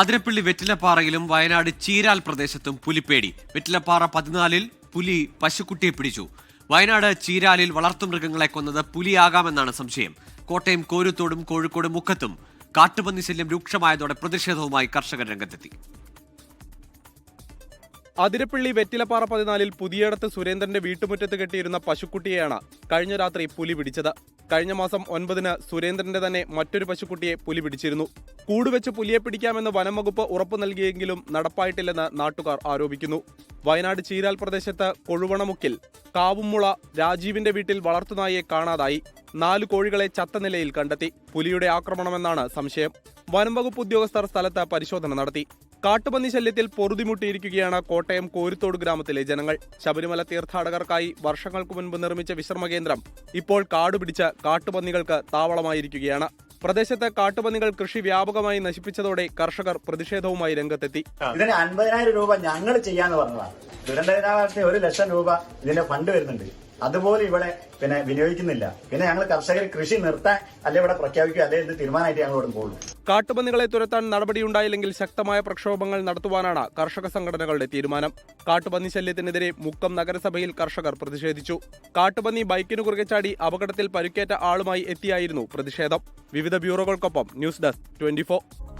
അതിരപ്പള്ളി വെറ്റിലപ്പാറയിലും വയനാട് ചീരാൽ പ്രദേശത്തും പുലിപ്പേടി. വെറ്റിലപ്പാറ പതിനാലിൽ പുലി പശുക്കുട്ടിയെ പിടിച്ചു. വയനാട് ചീരാലിൽ വളർത്തുമൃഗങ്ങളെ കൊന്നത് പുലിയാകാമെന്നാണ് സംശയം. കോട്ടയം കോരുത്തോടും കോഴിക്കോട് മുക്കത്തും കാട്ടുപന്നി ശല്യം രൂക്ഷമായതോടെ പ്രതിഷേധവുമായി കർഷകർ രംഗത്തെത്തി. അതിരപ്പള്ളി വെറ്റിലപ്പാറ പതിനാലിൽ പുതിയടത്ത് സുരേന്ദ്രന്റെ വീട്ടുമുറ്റത്ത് കെട്ടിയിരുന്ന പശുക്കുട്ടിയെയാണ് കഴിഞ്ഞ രാത്രി പുലി പിടിച്ചത്. കഴിഞ്ഞ മാസം ഒൻപതിന് സുരേന്ദ്രന്റെ തന്നെ മറ്റൊരു പശുക്കുട്ടിയെ പുലി പിടിച്ചിരുന്നു. കൂടുവെച്ച് പുലിയെ പിടിക്കാമെന്ന് വനം വകുപ്പ് ഉറപ്പു നൽകിയെങ്കിലും നടപ്പായിട്ടില്ലെന്ന് നാട്ടുകാർ ആരോപിക്കുന്നു. വയനാട് ചീരാൽ പ്രദേശത്ത് കൊഴുവണമുക്കിൽ കാവുമുള രാജീവിന്റെ വീട്ടിൽ വളർത്തുനായെ കാണാതായി. നാല് കോഴികളെ ചത്ത നിലയിൽ കണ്ടെത്തി. പുലിയുടെ ആക്രമണമെന്നാണ് സംശയം. വനം വകുപ്പ് ഉദ്യോഗസ്ഥർ സ്ഥലത്ത് പരിശോധന നടത്തി. കാട്ടുപന്നി ശല്യത്തിൽ പൊറുതിമുട്ടിയിരിക്കുകയാണ് കോട്ടയം കോരിത്തോട് ഗ്രാമത്തിലെ ജനങ്ങൾ. ശബരിമല തീർത്ഥാടകർക്കായി വർഷങ്ങൾക്ക് മുൻപ് നിർമ്മിച്ച വിശ്രമ കേന്ദ്രം ഇപ്പോൾ കാടുപിടിച്ച് കാട്ടുപന്നികൾക്ക് താവളമായിരിക്കുകയാണ്. പ്രദേശത്ത് കാട്ടുപന്നികൾ കൃഷി വ്യാപകമായി നശിപ്പിച്ചതോടെ കർഷകർ പ്രതിഷേധവുമായി രംഗത്തെത്തി. ഇതിന് അൻപതിനായിരം രൂപ ഞങ്ങൾ ചെയ്യാന്ന് പറഞ്ഞതാണ് ദുരന്ത ഒരു ലക്ഷം രൂപ ഇതിന്റെ ഫണ്ട് വരുന്നുണ്ട്. അതുപോലെ ഇവിടെ പിന്നെ വിനിയോഗിക്കുന്നില്ല. പിന്നെ ഞങ്ങൾ കർഷകർ കൃഷി നിർത്താൻ അല്ലെ ഇവിടെ പ്രഖ്യാപിക്കുക അല്ലെ എന്ത് തീരുമാനമായിട്ട് ഞങ്ങൾ ഇവിടെ പോകുള്ളൂ കാട്ടുപന്നികളെ തുരത്താൻ നടപടിയുണ്ടായില്ലെങ്കിൽ ശക്തമായ പ്രക്ഷോഭങ്ങൾ നടത്തുവാനാണ് കർഷക സംഘടനകളുടെ തീരുമാനം. കാട്ടുപന്നി ശല്യത്തിനെതിരെ മുക്കം നഗരസഭയിൽ കർഷകർ പ്രതിഷേധിച്ചു. കാട്ടുപന്നി ബൈക്കിനു കുറുകെ ചാടി അപകടത്തിൽ പരുക്കേറ്റ ആളുമായി എത്തിയായിരുന്നു പ്രതിഷേധം. വിവിധ ബ്യൂറോകൾക്കൊപ്പം ന്യൂസ് ഡെസ്ക് ട്വന്റി